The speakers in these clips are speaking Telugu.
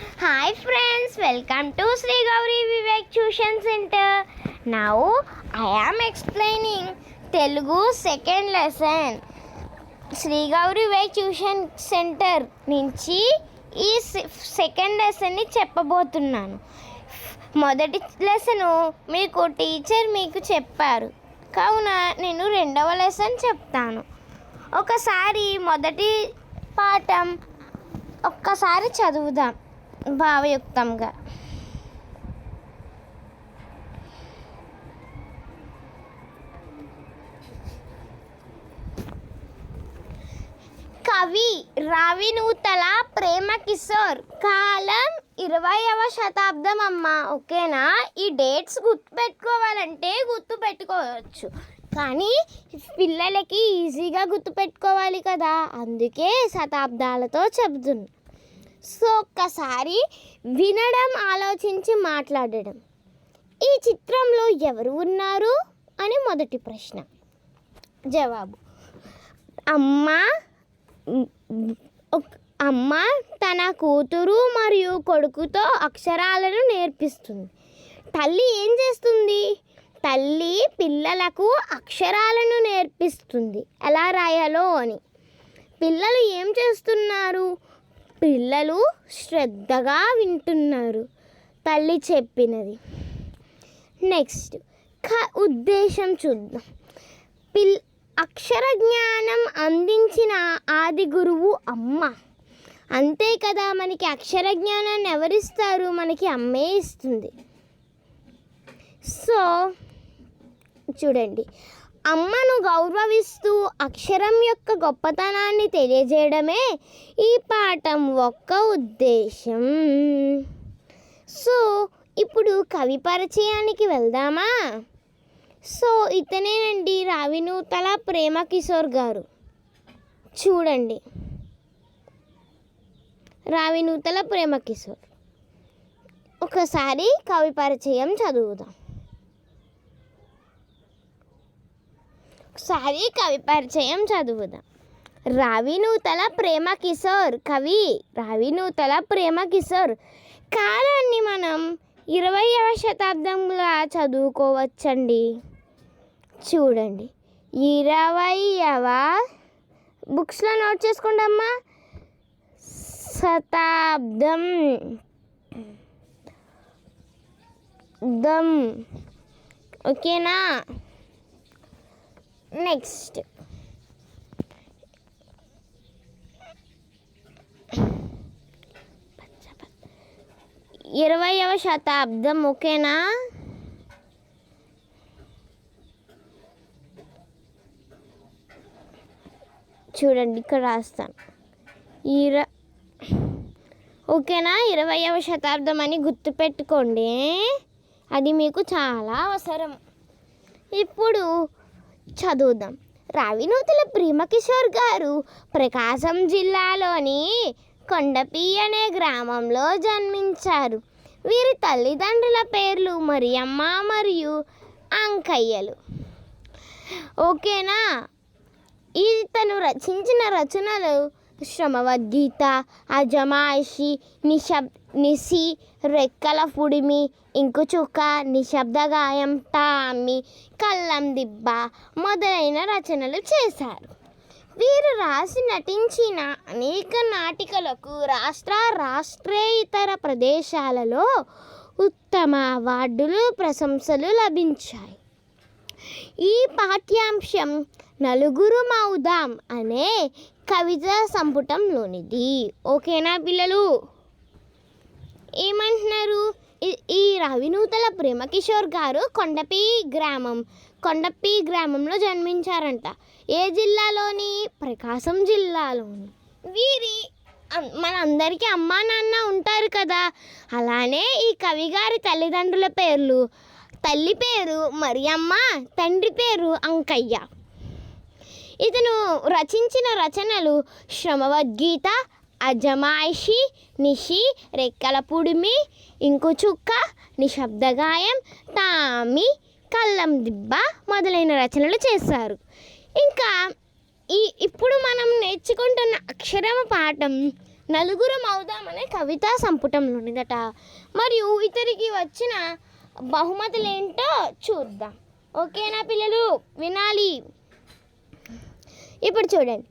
Hi friends welcome to Shri Gauri Vivek tuition centre now I am explaining Telugu second lesson Shri Gauri Vivek tuition centre నుంచి ఈ సెకండ్ లెసన్ని చెప్పబోతున్నాను. మొదటి లెసను మీకు టీచర్ మీకు చెప్పారు. కావున నేను రెండవ లెసన్ చెప్తాను. ఒకసారి మొదటి పాఠం ఒక్కసారి చదువుదాం. భావయుక్తంగా. కవి రావి నూతల ప్రేమ కిషోర్ కాలం ఇరవైవ శతాబ్దం అమ్మ ఓకేనా? ఈ డేట్స్ గుర్తుపెట్టుకోవాలంటే గుర్తు పెట్టుకోవచ్చు కానీ పిల్లలకి ఈజీగా గుర్తుపెట్టుకోవాలి కదా అందుకే శతాబ్దాలతో చెబుతున్నా. సో ఒక్కసారి వినడం ఆలోచించి మాట్లాడడం. ఈ చిత్రంలో ఎవరు ఉన్నారు? అని మొదటి ప్రశ్న. జవాబు. అమ్మ అమ్మ తన కూతురు మరియు కొడుకుతో అక్షరాలను నేర్పిస్తుంది. తల్లి ఏం చేస్తుంది? తల్లి పిల్లలకు అక్షరాలను నేర్పిస్తుంది. ఎలా రాయాలో అని. పిల్లలు ఏం చేస్తున్నారు? పిల్లలు శ్రద్ధగా వింటున్నారు. తల్లి చెప్పినది. నెక్స్ట్ క ఉద్దేశం చూద్దాం. పిల్ అక్షర జ్ఞానం అందించిన ఆది గురువు అమ్మ. అంతే కదా మనకి అక్షర జ్ఞానాన్ని ఎవరిస్తారు? మనకి అమ్మే ఇస్తుంది. సో చూడండి. అమ్మను గౌరవిస్తూ అక్షరం యొక్క గొప్పతనాన్ని తెలియజేయడమే ఈ పాఠం ఒక్క ఉద్దేశం. సో ఇప్పుడు కవి పరిచయానికి వెళ్దామా? సో ఇతనేనండి రావినూతల ప్రేమ కిషోర్ గారు. చూడండి. రావినూతల ప్రేమ కిషోర్. ఒకసారి కవి పరిచయం చదువుదాం. ఒకసారి కవి పరిచయం చదువుదాం. రావినూతల ప్రేమ కిషోర్ కవి రావినూతల ప్రేమ కిషోర్ కాలాన్ని మనం ఇరవైవ శతాబ్దంలో చదువుకోవచ్చండి. చూడండి. ఇరవైవ బుక్స్లో నోట్ చేసుకోండమ్మా శతాబ్దం. దమ్. ఓకేనా? నెక్స్ట్. ఇరవైవ శతాబ్దం ఓకేనా? చూడండి ఇక్కడ రాస్తాను. ఇర ఓకేనా? ఇరవైవ శతాబ్దం అని గుర్తుపెట్టుకోండి. అది మీకు చాలా అవసరం. ఇప్పుడు చదువుదాం. రావినూతల ప్రేమకిషోర్ గారు ప్రకాశం జిల్లాలోని కొండపి అనే గ్రామంలో జన్మించారు. వీరి తల్లిదండ్రుల పేర్లు మరియమ్మ మరియు అంకయ్యలు. ఓకేనా? ఇతను రచించిన రచనలు శ్రమవద్గీత అజమాయిషి నిశబ్ నిసి రెక్కల పుడిమి ఇంకుచుక్క నిశ్శబ్ద గాయం టామి కల్లం దిబ్బ మొదలైన రచనలు చేశారు. వీరు రాసి నటించిన అనేక నాటికలకు రాష్ట్ర రాష్ట్రేతర ప్రదేశాలలో ఉత్తమ అవార్డులు ప్రశంసలు లభించాయి. ఈ పాఠ్యాంశం నలుగురు మౌదాం అనే కవిత సంపుటంలోనిది ఓకేనా పిల్లలు? ఏమంటున్నారు? ఈ- రవినూతల ప్రేమకిషోర్ గారు కొండపి గ్రామం కొండపి గ్రామంలో జన్మించారంట. ఏ జిల్లాలోని? ప్రకాశం జిల్లాలోని. వీరి మనందరికీ అమ్మా నాన్న ఉంటారు కదా. అలానే ఈ కవి గారి తల్లిదండ్రుల పేర్లు తల్లి పేరు మరియమ్మ తండ్రి పేరు అంకయ్య. ఇతను రచించిన రచనలు శ్రమవద్గీత అజమాయిషి నిషి రెక్కల పుడిమి ఇంకు చుక్క నిశ్శబ్దగాయం తామి కల్లం దిబ్బ మొదలైన రచనలు చేశారు. ఇంకా ఈ ఇప్పుడు మనం నేర్చుకుంటున్న అక్షరమ పాఠం నలుగురం అవుదామనే కవితా సంపుటంలోనిదట. మరియు ఇతరికి వచ్చిన బహుమతులు ఏంటో చూద్దాం. ఓకేనా పిల్లలు? వినాలి. ఇప్పుడు చూడండి.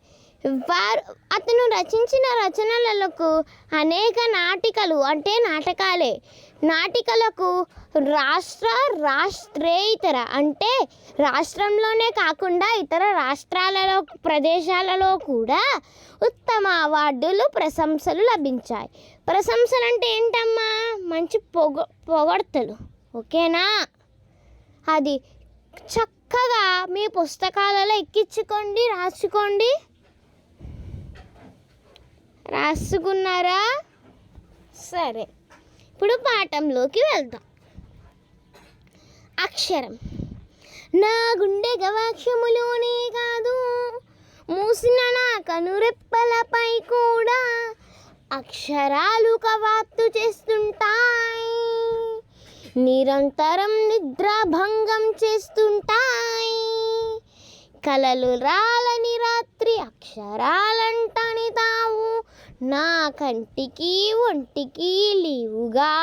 వారు అతను రచించిన రచనలకు అనేక నాటికలు అంటే నాటకాలే. నాటికలకు రాష్ట్ర రాష్ట్రేతర అంటే రాష్ట్రంలోనే కాకుండా ఇతర రాష్ట్రాలలో ప్రదేశాలలో కూడా ఉత్తమ అవార్డులు ప్రశంసలు లభించాయి. ప్రశంసలు అంటే ఏంటమ్మా? మంచి పొగ పొగడ్తలు. ఓకేనా? అది చక్క చక్కగా మీ పుస్తకాలలో ఎక్కించుకోండి రాసుకోండి. రాసుకున్నారా? సరే. ఇప్పుడు పాఠంలోకి వెళ్దాం. అక్షరం. నా గుండె గవాక్షములోనే కాదు మూసిన నా కనురెప్పలపై కూడా అక్షరాలు కవాత్తు చేస్తుంటాయి. నిరంతరం నిద్రాభంగం చేస్తుంటాయి. కలలు రాలని రాత్రి అక్షరాలంటని తావు. నా కంటికి ఒంటికి లీవుగా.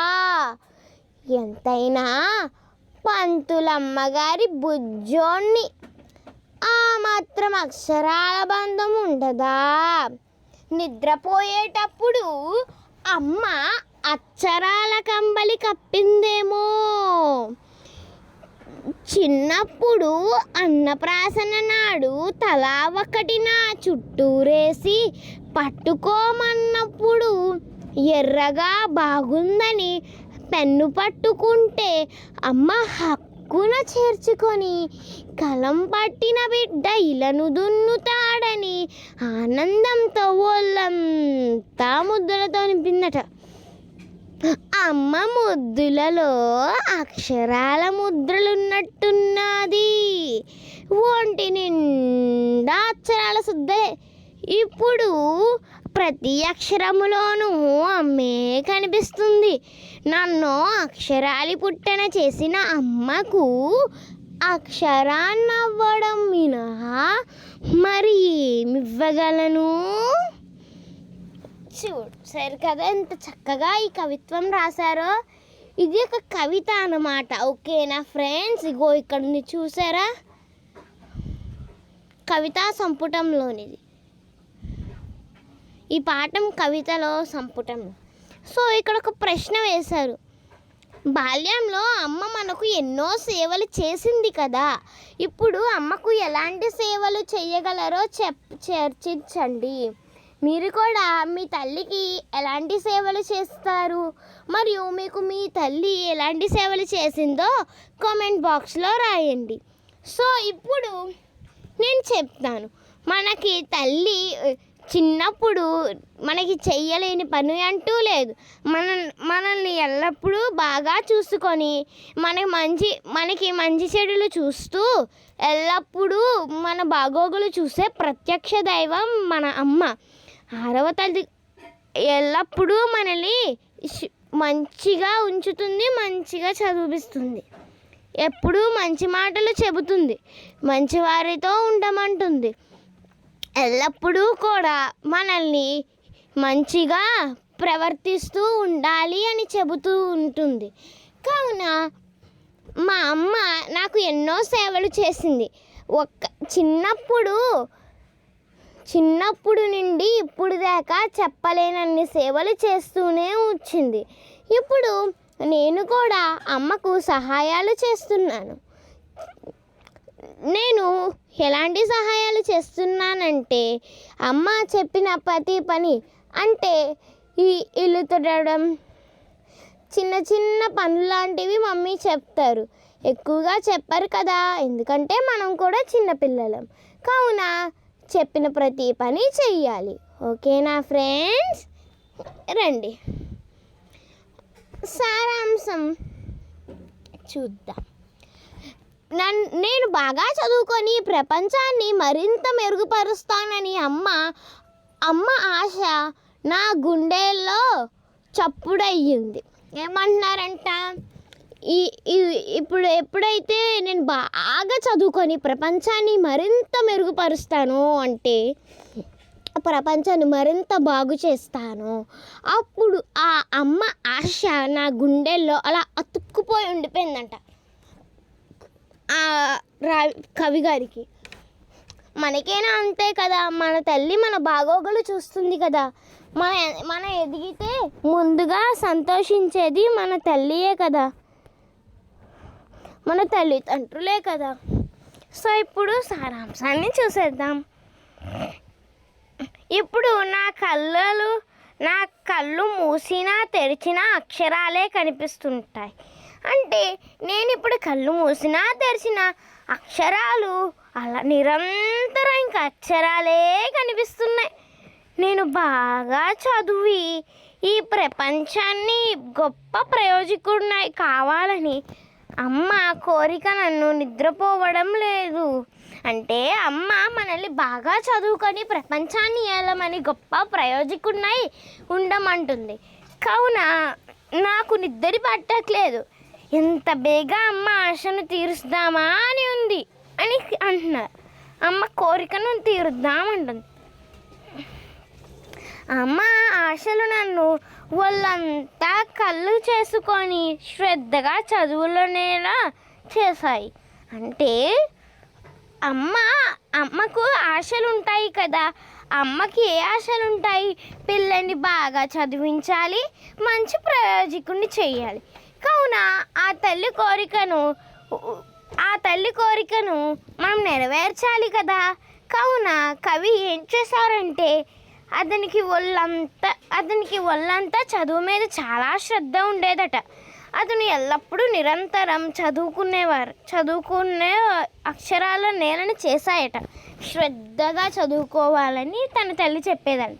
ఎంతైనా పంతులమ్మగారి బుజ్జోణ్ణి ఆ మాత్రం అక్షరాల బంధం ఉండదా? నిద్రపోయేటప్పుడు అమ్మ అక్షరాల కంబలి కప్పిందేమో. చిన్నప్పుడు అన్నప్రాసన నాడు తలా ఒకటి నా చుట్టూరేసి పట్టుకోమన్నప్పుడు ఎర్రగా బాగుందని పెన్ను పట్టుకుంటే అమ్మ హక్కున చేర్చుకొని కలం పట్టిన బిడ్డ ఇలను దున్నుతాడని ఆనందంతో ఒళ్ళంతా ముద్దులతో నింపిందట. అమ్మ ముద్దులలో అక్షరాల ముద్రలున్నట్టున్నది. ఒంటి నిండా అక్షరాల శుద్ధే. ఇప్పుడు ప్రతి అక్షరములోనూ అమ్మే కనిపిస్తుంది. నన్ను అక్షరాలి పుట్టన చేసిన అమ్మకు అక్షరాన్నవ్వడం మినహా మరి ఏమివ్వగలను? చూడు సరే కదా ఎంత చక్కగా ఈ కవిత్వం రాశారో. ఇది ఒక కవిత అన్నమాట. ఓకేనా ఫ్రెండ్స్? ఇగో ఇక్కడ చూసారా? కవితా సంపుటంలోనిది. ఈ పాఠం కవితలో సంపుటం సో ఇక్కడ ఒక ప్రశ్న వేశారు. బాల్యంలో అమ్మ మనకు ఎన్నో సేవలు చేసింది కదా. ఇప్పుడు అమ్మకు ఎలాంటి సేవలు చేయగలరో చెప్ చర్చించండి. మీరు కూడా మీ తల్లికి ఎలాంటి సేవలు చేస్తారు? మరియు మీకు మీ తల్లి ఎలాంటి సేవలు చేసిందో కామెంట్ బాక్స్లో రాయండి. సో ఇప్పుడు నేను చెప్తాను. మనకి తల్లి చిన్నప్పుడు మనకి చెయ్యలేని పని అంటూ లేదు. మన మనల్ని ఎల్లప్పుడూ బాగా చూసుకొని మనకి మంచి మనకి మంచి చెడులు చూస్తూ ఎల్లప్పుడూ మన బాగోగులు చూసే ప్రత్యక్ష దైవం మన అమ్మ. ఆరవ తల్లి ఎల్లప్పుడూ మనల్ని మంచిగా ఉంచుతుంది మంచిగా చదివిస్తుంది ఎప్పుడూ మంచి మాటలు చెబుతుంది మంచివారితో ఉండమంటుంది. ఎల్లప్పుడూ కూడా మనల్ని మంచిగా ప్రవర్తిస్తూ ఉండాలి అని చెబుతూ ఉంటుంది. కావున మా అమ్మ నాకు ఎన్నో సేవలు చేసింది. ఒక్క చిన్నప్పుడు చిన్నప్పుడు నుండి ఇప్పుడు దాకా చెప్పలేనన్ని సేవలు చేస్తూనే వచ్చింది. ఇప్పుడు నేను కూడా అమ్మకు సహాయాలు చేస్తున్నాను. నేను ఎలాంటి సహాయాలు చేస్తున్నానంటే అమ్మ చెప్పిన ప్రతి పని అంటే ఈ ఇల్లు తుడవడం చిన్న చిన్న పనులు లాంటివి మమ్మీ చెప్తారు. ఎక్కువగా చెప్పరు కదా ఎందుకంటే మనం కూడా చిన్నపిల్లలం కావున చెప్పిన ప్రతి పని చెయ్యాలి. ఓకేనా ఫ్రెండ్స్? రండి. సారాంశం చూద్దాం. నన్ నేను బాగా చదువుకొని ప్రపంచాన్ని మరింత మెరుగుపరుస్తానని అమ్మ అమ్మ ఆశ నా గుండెల్లో చప్పుడయ్యింది. ఏమంటున్నారంట? ఈ ఇప్పుడు ఎప్పుడైతే నేను బాగా చదువుకొని ప్రపంచాన్ని మరింత మెరుగుపరుస్తాను అంటే ప్రపంచాన్ని మరింత బాగు చేస్తాను అప్పుడు ఆ అమ్మ ఆశ నా గుండెల్లో అలా అతుక్కుపోయి ఉండిపోయిందంట. ఆ రా కవి గారికి. మనకైనా అంతే కదా? మన తల్లి మన బాగోగులు చూస్తుంది కదా. మన మనం ఎదిగితే ముందుగా సంతోషించేది మన తల్లియే కదా. మన తల్లిదండ్రులే కదా. సో ఇప్పుడు సారాంశాన్ని చూసేద్దాం. ఇప్పుడు నా కళ్ళలు నా కళ్ళు మూసినా తెరిచినా అక్షరాలే కనిపిస్తుంటాయి. అంటే నేను ఇప్పుడు కళ్ళు మూసినా తెరిచిన అక్షరాలు అలా నిరంతరం ఇంకా అక్షరాలే కనిపిస్తున్నాయి. నేను బాగా చదివి ఈ ప్రపంచాన్ని గొప్ప ప్రయోజకుడినై కావాలని అమ్మ కోరిక నన్ను నిద్రపోవడం లేదు. అంటే అమ్మ మనల్ని బాగా చదువుకొని ప్రపంచాన్ని ఏలమని గొప్ప ప్రయోజకున్నాయి ఉండమంటుంది. కావున నాకు నిద్ర పట్టట్లేదు. ఎంత బేగా అమ్మ ఆశను తీరుస్తామా అని ఉంది. అని అంటున్నారు. అమ్మ కోరికను తీరుద్దామంటుంది. అమ్మ ఆశలు నన్ను వాళ్ళంతా కళ్ళు చేసుకొని శ్రద్ధగా చదువులోనేలా చేశాయి. అంటే అమ్మ అమ్మకు ఆశలు ఉంటాయి కదా. అమ్మకి ఏ ఆశలు ఉంటాయి పిల్లని బాగా చదివించాలి మంచి ప్రయోజకుని చేయాలి కావున ఆ తల్లి కోరికను ఆ తల్లి కోరికను మనం నెరవేర్చాలి కదా. కావున కవి ఏం చేశారంటే అతనికి ఒళ్ళంతా అతనికి ఒళ్ళంతా చదువు మీద చాలా శ్రద్ధ ఉండేదట. అతను ఎల్లప్పుడూ నిరంతరం చదువుకునేవారు చదువుకునే అక్షరాల నేలని చేశాయట. శ్రద్ధగా చదువుకోవాలని తన తల్లి చెప్పేదంట.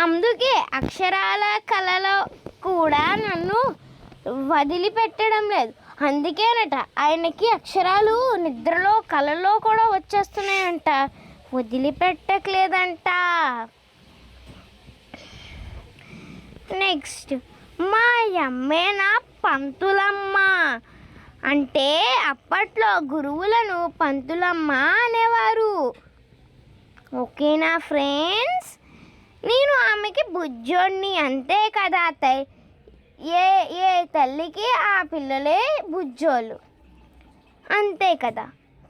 అందుకే అక్షరాల కళలో కూడా నన్ను వదిలిపెట్టడం లేదు. అందుకేనట ఆయనకి అక్షరాలు నిద్రలో కళలో కూడా వచ్చేస్తున్నాయంట. వదిలిపెట్టట్లేదంట. నెక్స్ట్ మా అమ్మే నా పంతులమ్మ. అంటే అప్పట్లో గురువులను పంతులమ్మ అనేవారు. ఓకేనా ఫ్రెండ్స్? నేను ఆమెకి బుజ్జోడిని అంతే కదా అత్తయ్య ఏ ఏ తల్లికి ఆ పిల్లలే బుజ్జోళ్ళు. అంతే కదా.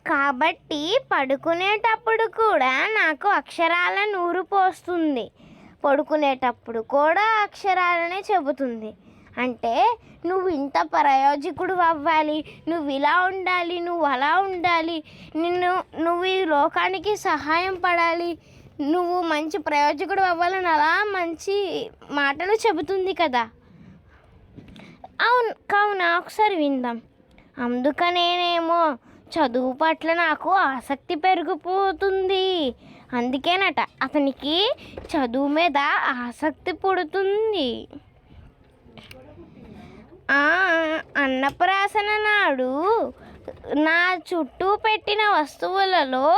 కాబట్టి పడుకునేటప్పుడు కూడా నాకు అక్షరాల నూరు పోస్తుంది. పడుకునేటప్పుడు కూడా అక్షరాలనే చెబుతుంది. అంటే నువ్వు ఇంత ప్రయోజకుడు అవ్వాలి నువ్వు ఇలా ఉండాలి నువ్వు అలా ఉండాలి నిన్ను నువ్వు ఈ లోకానికి సహాయం పడాలి నువ్వు మంచి ప్రయోజకుడు అవ్వాలని అలా మంచి మాటలు చెబుతుంది కదా. అవును కావున ఒకసారి విందాం. అందుకనేనేమో చదువు పట్ల నాకు ఆసక్తి పెరిగిపోతుంది. అందుకేనట అతనికి చదువు మీద ఆసక్తి పుడుతుంది. అన్నప్రాసన నాడు నా చుట్టూ పెట్టిన వస్తువులలో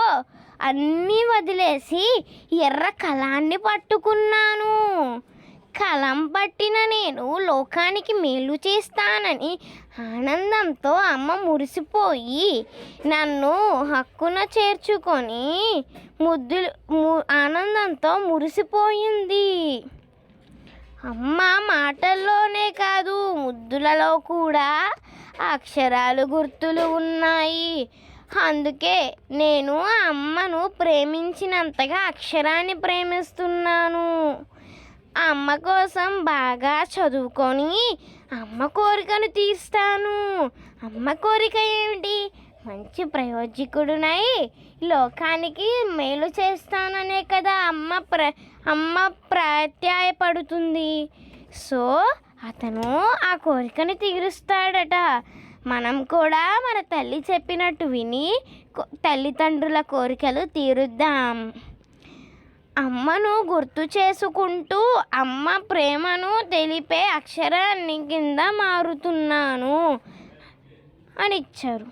అన్నీ వదిలేసి ఎర్ర కళాన్ని పట్టుకున్నాను. కలం పట్టిన నేను లోకానికి మేలు చేస్తానని ఆనందంతో అమ్మ మురిసిపోయి నన్ను హక్కున చేర్చుకొని ముద్దులు ము- ఆనందంతో మురిసిపోయింది. అమ్మ మాటల్లోనే కాదు ముద్దులలో కూడా అక్షరాలు గుర్తులు ఉన్నాయి. అందుకే నేను ఆ అమ్మను ప్రేమించినంతగా అక్షరాన్ని ప్రేమిస్తున్నాను. అమ్మ కోసం బాగా చదువుకొని అమ్మ కోరికను తీరుస్తాను. అమ్మ కోరిక ఏమిటి? మంచి ప్రయోజకుడునై లోకానికి మేలు చేస్తాననే కదా అమ్మ ప్ర అమ్మ ప్రత్యాయపడుతుంది. సో అతను ఆ కోరికను తీరుస్తాడట. మనం కూడా మన తల్లి చెప్పినట్టు విని కో- తల్లిదండ్రుల కోరికలు తీరుద్దాం. అమ్మను గుర్తు చేసుకుంటూ అమ్మ ప్రేమను తెలిపే అక్షరాన్ని కింద మారుతున్నాను అని ఇచ్చారు.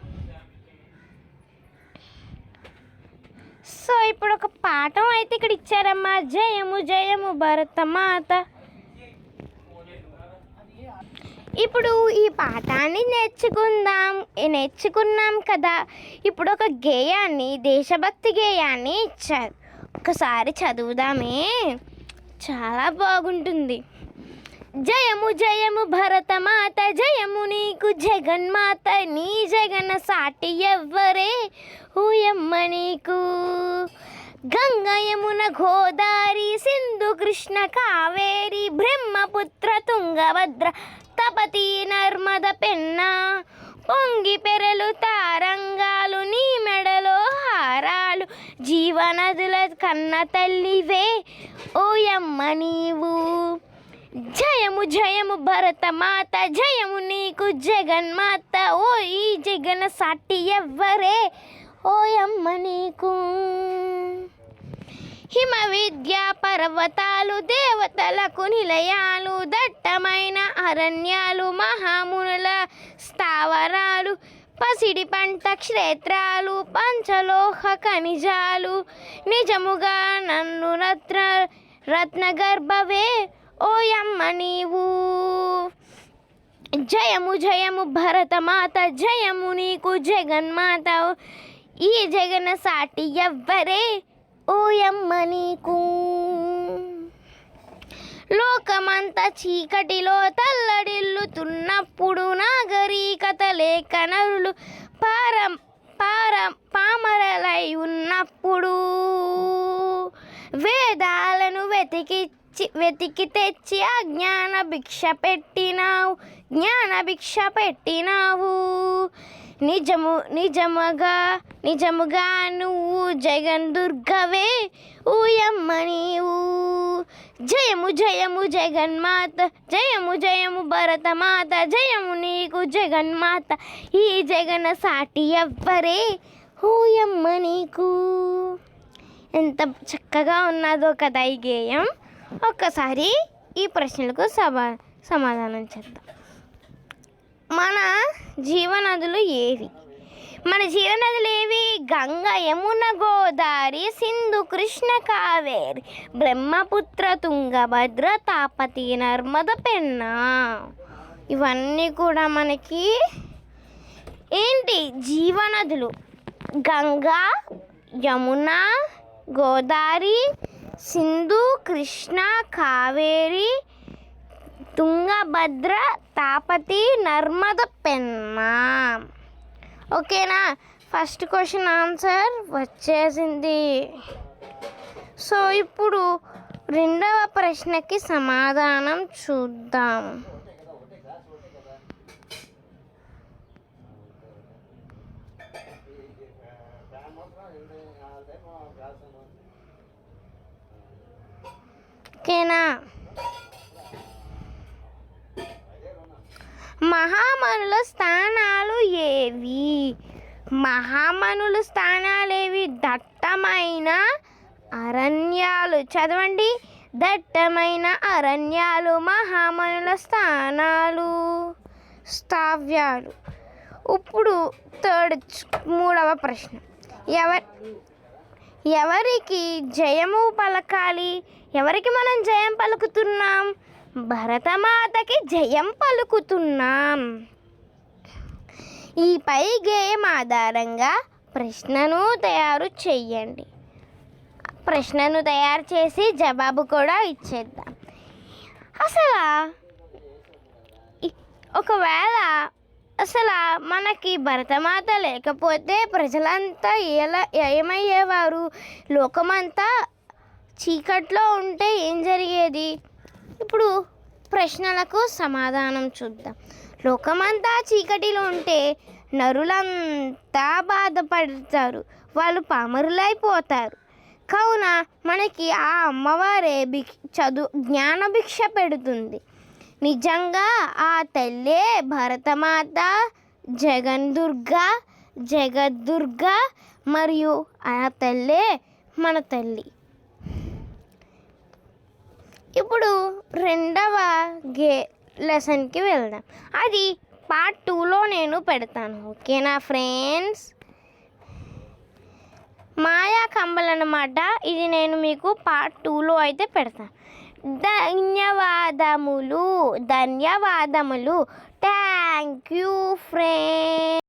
సో ఇప్పుడు ఒక పాఠం అయితే ఇక్కడ ఇచ్చారమ్మా. జయము జయము భరతమాత ఇప్పుడు ఈ పాఠాన్ని నేర్చుకుందాం. నేర్చుకున్నాం కదా. ఇప్పుడు ఒక గేయాన్ని దేశభక్తి గేయాన్ని ఇచ్చారు. ఒక్కసారి చదువుదామే. చాలా బాగుంటుంది. జయము జయము భరతమాత జయము నీకు జగన్మాత నీ జగన సాటి ఎవ్వరే? ఊయమ్మ నీకు. గంగ యమున గోదారి సింధు కృష్ణ కావేరి బ్రహ్మపుత్ర తుంగభద్ర తపతి నర్మద పెన్న. పొంగి పెరలు తారంగాలు నీ మెడలో హారాలు. జీవనదుల కన్న తల్లివే ఓయమ్మ నీవు. జయము జయము భరతమాత జయము నీకు జగన్మాత. ఓ ఈ జగన్ సాటి ఎవ్వరే ఓయమ్మ నీకు. హిమ విద్యా పర్వతాలు దేవతలకు నిలయాలు దట్టమైన అరణ్యాలు మహామునుల స్థావరాలు పసిడి పంట క్షేత్రాలు పంచలోహ ఖనిజాలు. నిజముగా నన్ను రత్న రత్నగర్భవే ఓయమ్మ నీవు. జయము జయము భరతమాత జయము నీకు జగన్మాత. ఈ జగన సాటి ఎవ్వరే? ఓయమ్మ నీకు. లోకమంతా చీకటిలో తల్లడిల్లుతున్నప్పుడు నాగరికత లేక నరులు పార పార పామరలై ఉన్నప్పుడు వేదాలను వెతికిచ్చి వెతికి తెచ్చి అజ్ఞాన భిక్ష పెట్టినావు. జ్ఞాన భిక్ష పెట్టినావు. నిజము నిజముగా నిజముగా నువ్వు జగన్ దుర్గవే ఊయమ్మ నీవు జయము జయము జగన్మాత జయము జయము భరతమాత జయము నీకు జగన్మాత ఈ జగన సాటి ఎవ్వరే ఊయమ్మ నీకు. ఎంత చక్కగా ఉన్నదో కదా ఈ గేయం. ఒక్కసారి ఈ ప్రశ్నలకు సమా సమాధానం చేద్దాం మన జీవనదులు ఏవి? మన జీవనదులు ఏవి? గంగ యమున గోదావరి సింధు కృష్ణ కావేరి బ్రహ్మపుత్ర తుంగభద్ర తాపతి నర్మద పెన్న. ఇవన్నీ కూడా మనకి ఏంటి? జీవనదులు. గంగా యమున గోదావరి సింధు కృష్ణ కావేరి తుంగభద్ర తాపతి నర్మద పెన్న. ఓకేనా? ఫస్ట్ క్వశ్చన్ ఆన్సర్ వచ్చేసింది. సో ఇప్పుడు రెండవ ప్రశ్నకి సమాధానం చూద్దాం. ఓకేనా? మహామనుల స్థానాలు ఏవి? మహామనుల స్థానాలు ఏవి దట్టమైన అరణ్యాలు. చదవండి. దట్టమైన అరణ్యాలు మహామనుల స్థానాలు. స్థావ్యాలు. ఇప్పుడు థర్డ్ మూడవ ప్రశ్న. ఎవరి ఎవరికి జయము పలకాలి? ఎవరికి మనం జయం పలుకుతున్నాం? భరతమాతకి జయం పలుకుతున్నాం. ఈ పై గేయం ఆధారంగా ప్రశ్నను తయారు చేయండి ప్రశ్నను తయారు చేసి జవాబు కూడా ఇచ్చేద్దాం. అసలు ఒకవేళ అసలు మనకి భరతమాత లేకపోతే ప్రజలంతా ఎలా ఏమయ్యేవారు? లోకమంతా చీకట్లో ఉంటే ఏం జరిగేది? ఇప్పుడు ప్రశ్నలకు సమాధానం చూద్దాం. లోకమంతా చీకటిలో ఉంటే నరులంతా బాధపడతారు. వాళ్ళు పామరులైపోతారు. కావున మనకి ఆ అమ్మవారే భిక్ చదువు జ్ఞాన భిక్ష పెడుతుంది. నిజంగా ఆ తల్లే భరతమాత జగన్ దుర్గా జగద్దుర్గ మరియు ఆ తల్లే మన తల్లి. ఇప్పుడు రెండవ గే లెసన్కి వెళ్దాం. అది పార్ట్ టూలో నేను పెడతాను. ఓకేనా ఫ్రెండ్స్ మాయా కంబల్ అనమాట ఇది నేను మీకు పార్ట్ టూలో అయితే పెడతాను ధన్యవాదములు ధన్యవాదములు. Thank you friends